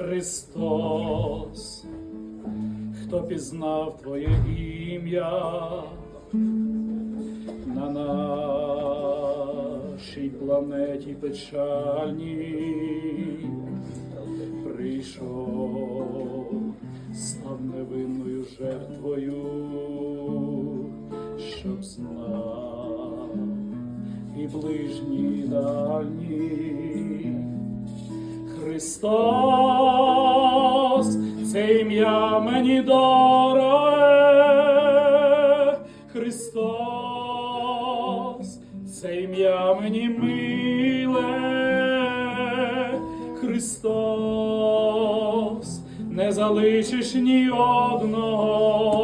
Христос, хто пізнав Твоє ім'я на нашій планеті печальній прийшов, став невинною жертвою, щоб знав і ближні, і дальні. Христос, це ім'я мені дороге. Христос, це ім'я мені миле. Христос, не залишиш ні одного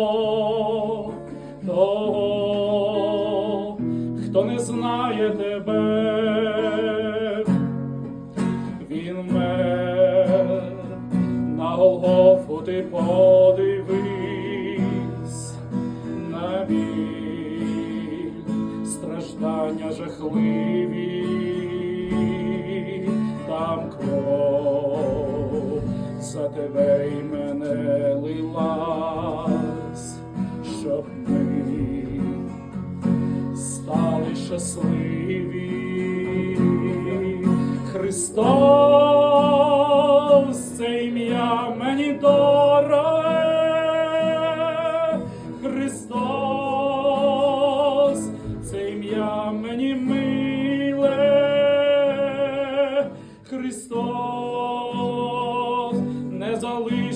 того, хто не знає тебе. Жахливі, там кров за тебе і мене лилась, щоб ми стали щасливі. Христос, це ім'я мені дороге.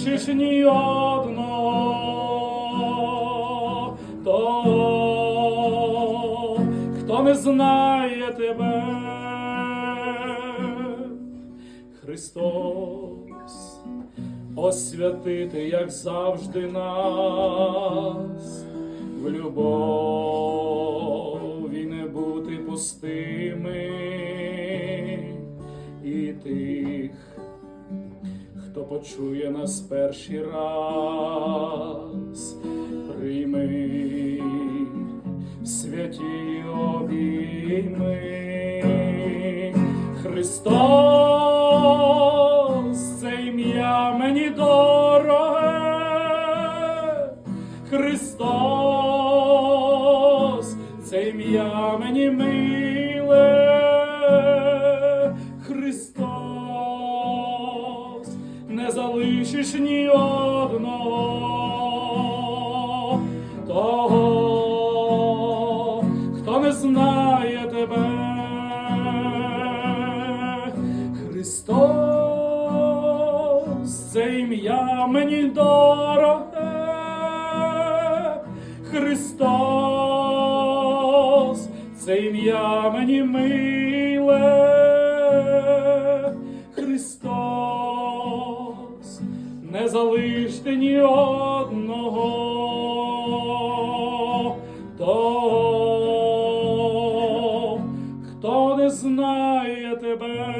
Залишиш ні одного. Того, хто не знає тебе. Христос, освятити, як завжди нас, в любові не бути пустими почує нас перший раз, прийми святі обійми. Христос, це ім'я мені дороге. Христос, це ім'я мені миле. Залишиш ні одного того, хто не знає тебе. Христос, це ім'я мені дороге. Христос, це ім'я мені миле. залиште ні одного, того, хто не знає тебе.